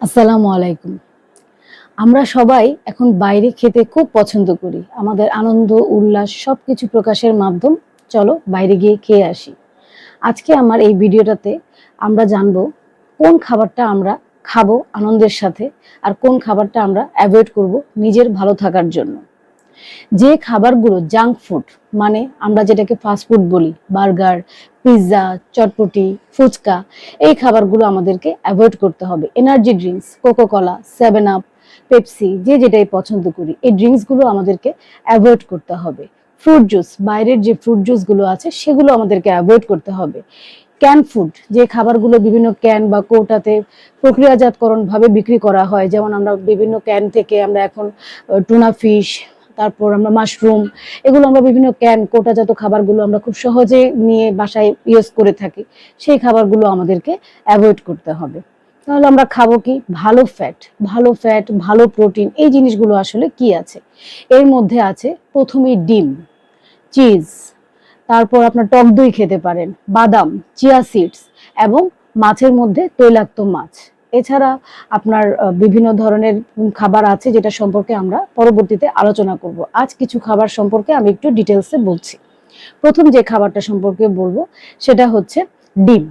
আসসালামু আলাইকুম। আমরা সবাই এখন বাইরে খেতে খুব পছন্দ করি। আমাদের আনন্দ, উল্লাস সব কিছু প্রকাশের মাধ্যম চলো বাইরে গিয়ে খেয়ে আসি। আজকে আমার এই ভিডিওটাতে আমরা জানব কোন খাবারটা আমরা খাব আনন্দের সাথে আর কোন খাবারটা আমরা অ্যাভয়েড করব নিজের ভালো থাকার জন্য। যে খাবারগুলো জাঙ্ক ফুড মানে আমরা যেটাকে ফাস্ট ফুড বলি বার্গার পিৎজা চটপটি, ফুচকা, এই খাবারগুলো আমাদেরকে অ্যাভয়েড করতে হবে। Energy drinks Coca Cola Seven Up Pepsi যে যেটাই পছন্দ করি, এই ড্রিঙ্কসগুলো আমাদেরকে অ্যাভয়েড করতে হবে। ফ্রুট জুস বাইরের যে ফ্রুট জুসগুলো আছে, সেগুলো আমাদেরকে অ্যাভয়েড করতে হবে। ক্যান ফুড যে খাবারগুলো বিভিন্ন ক্যান বা কৌটাতে প্রক্রিয়াজাতকরণ ভাবে বিক্রি করা হয়, যেমন আমরা বিভিন্ন ক্যান থেকে আমরা এখন টুনা ফিশ তারপর আমরা মাশরুম এগুলো আমরা বিভিন্ন ক্যান কোটাজাত খাবারগুলো আমরা খুব সহজে নিয়ে বাসায় ইউজ করে থাকি। সেই খাবারগুলো আমাদেরকে অ্যাভয়েড করতে হবে। তাহলে আমরা খাব কি? ভালো ফ্যাট ভালো ফ্যাট ভালো প্রোটিন এই জিনিসগুলো আসলে কি আছে? এর মধ্যে আছে প্রথমে ডিম চিজ তারপর আপনার টক দই খেতে পারেন, বাদাম চিয়া সিডস এবং মাছের মধ্যে তৈলাক্ত মাছ। এছাড়া আপনার বিভিন্ন ধরনের খাবার আছে যেটা সম্পর্কে আমরা পরবর্তীতে আলোচনা করব। আজ কিছু খাবার সম্পর্কে আমি একটু ডিটেলসে বলছি। প্রথম যে খাবারটা সম্পর্কে বলব, সেটা হচ্ছে ডিম।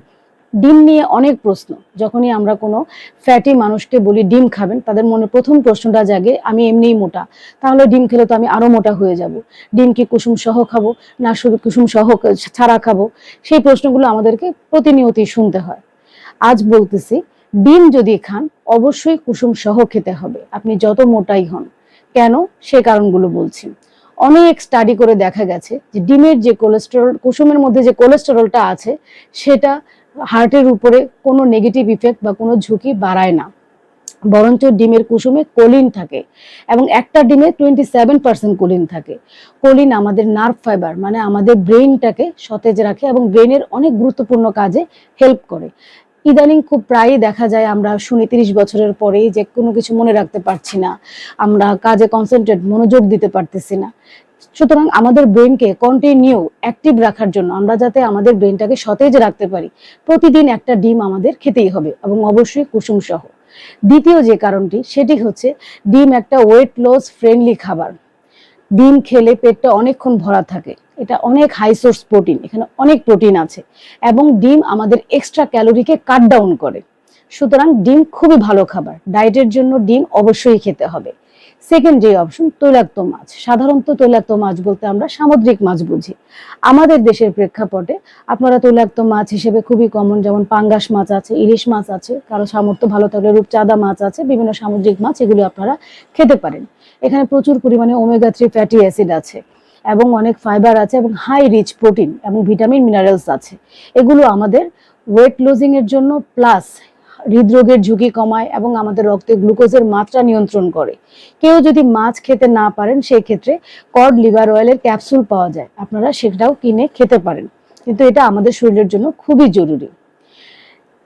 ডিম নিয়ে অনেক প্রশ্ন। যখনই আমরা কোনো ফ্যাটি মানুষকে বলি ডিম খাবেন, তাদের মনে প্রথম প্রশ্নটা জাগে, আমি এমনিই মোটা। তাহলে ডিম খেলে তো আমি আরও মোটা হয়ে যাব। ডিম কি কুসুম সহ খাব? না, শুধু কুসুম সহ ছাড়া খাব? সেই প্রশ্নগুলো আমাদেরকে প্রতিনিয়তই শুনতে হয়। আজ বলতেছি ডিম যদি খান, অবশ্যই কুসুম সহ খেতে হবে। আপনি যত মোটাই হন। কেন? সে কারণগুলো বলছি। অনেক স্টাডি করে দেখা গেছে যে ডিমের যে কোলেস্টেরল কুসুমের মধ্যে যে কোলেস্টেরলটা আছে, সেটা হার্টের উপরে কোনো নেগেটিভ ইফেক্ট বা কোনো ঝুঁকি বাড়ায় না। বরঞ্চ ডিমের কুসুমে কোলিন থাকে এবং একটা ডিমে টোয়েন্টি সেভেন পার্সেন্ট কোলিন থাকে। কোলিন আমাদের নার্ভ ফাইবার মানে আমাদের ব্রেইনটাকে সতেজ রাখে এবং ব্রেইনের অনেক গুরুত্বপূর্ণ কাজে হেল্প করে। ইদানিং খুব প্রায়ই দেখা যায় আমরা শুনি তিরিশ বছরের পরেই যে কোনো কিছু মনে রাখতে পারছি না, আমরা কাজে কনসেন্ট্রেট মনোযোগ দিতে পারতেছি না। সুতরাং আমাদের ব্রেনকে কন্টিনিউ অ্যাক্টিভ রাখার জন্য আমরা যাতে আমাদের ব্রেনটাকে সতেজ রাখতে পারি, প্রতিদিন একটা ডিম আমাদের খেতেই হবে এবং অবশ্যই কুসুম সহ। দ্বিতীয় যে কারণটি, সেটি হচ্ছে ডিম একটা ওয়েট লস ফ্রেন্ডলি খাবার। ডিম খেলে পেটটা অনেকক্ষণ ভরা থাকে। এটা অনেক হাই সোর্স প্রোটিন এখানে অনেক প্রোটিন আছে। এবং ডিম আমাদের এক্সট্রা ক্যালোরিকে কাট ডাউন করে। সুতরাং ডিম খুবই ভালো খাবার। ডায়েটের জন্য ডিম অবশ্যই খেতে হবে। সেকেন্ড যে অপশন তৈলাক্ত মাছ। সাধারণত তৈলাক্ত মাছ বলতে আমরা সামুদ্রিক মাছ বুঝি। আমাদের দেশের প্রেক্ষাপটে আপনারা তৈলাক্ত মাছ হিসেবে খুবই কমন যেমন পাঙ্গাস মাছ আছে, ইলিশ মাছ আছে, কারও সামর্থ্য ভালো থাকলে রূপচাঁদা মাছ আছে, বিভিন্ন সামুদ্রিক মাছ এগুলো আপনারা খেতে পারেন। এখানে প্রচুর পরিমাণে ওমেগা থ্রি ফ্যাটি অ্যাসিড আছে এবং অনেক ফাইবার আছে এবং হাই রিচ প্রোটিন এবং ভিটামিন মিনারেলস আছে। এগুলো আমাদের ওয়েট লুজিং এর জন্য প্লাস হৃদরোগের ঝুঁকি কমায় এবং আমাদের রক্তে গ্লুকোজের মাত্রা নিয়ন্ত্রণ করে। কেউ যদি মাছ খেতে না পারেন, সেই ক্ষেত্রে কড লিভার অয়েলের ক্যাপসুল পাওয়া যায়। আপনারা সেটাও কিনে খেতে পারেন। কিন্তু এটা আমাদের শরীরের জন্য খুবই জরুরি।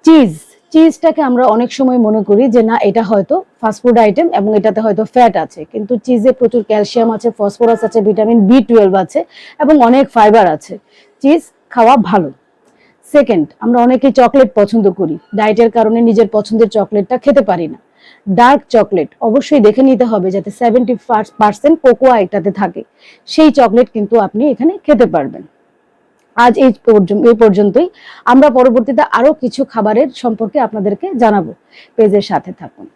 চিজ। চিজটাকে আমরা অনেক সময় মনে করি যে, না, এটা হয়তো ফাস্টফুড আইটেম এবং এটাতে হয়তো ফ্যাট আছে। কিন্তু চিজে প্রচুর ক্যালসিয়াম আছে, ফসফরাস আছে, ভিটামিন বি টুয়েলভ আছে এবং অনেক ফাইবার আছে। চিজ খাওয়া ভালো। সেকেন্ড আমরা অনেকেই চকলেট পছন্দ করি। ডায়েটের কারণে নিজের পছন্দের চকলেটটা খেতে পারি না। ডার্ক চকলেট অবশ্যই দেখে নিতে হবে যাতে সেভেন্টি পার্সেন্ট কোকোয়া এটাতে থাকে। সেই চকলেট কিন্তু আপনি এখানে খেতে পারবেন। আজ এই পর্যন্ত, এই পর্যন্তই। আমরা পরবর্তীতে আরও কিছু খাবারের সম্পর্কে আপনাদেরকে জানাব। পেজের সাথে থাকুন।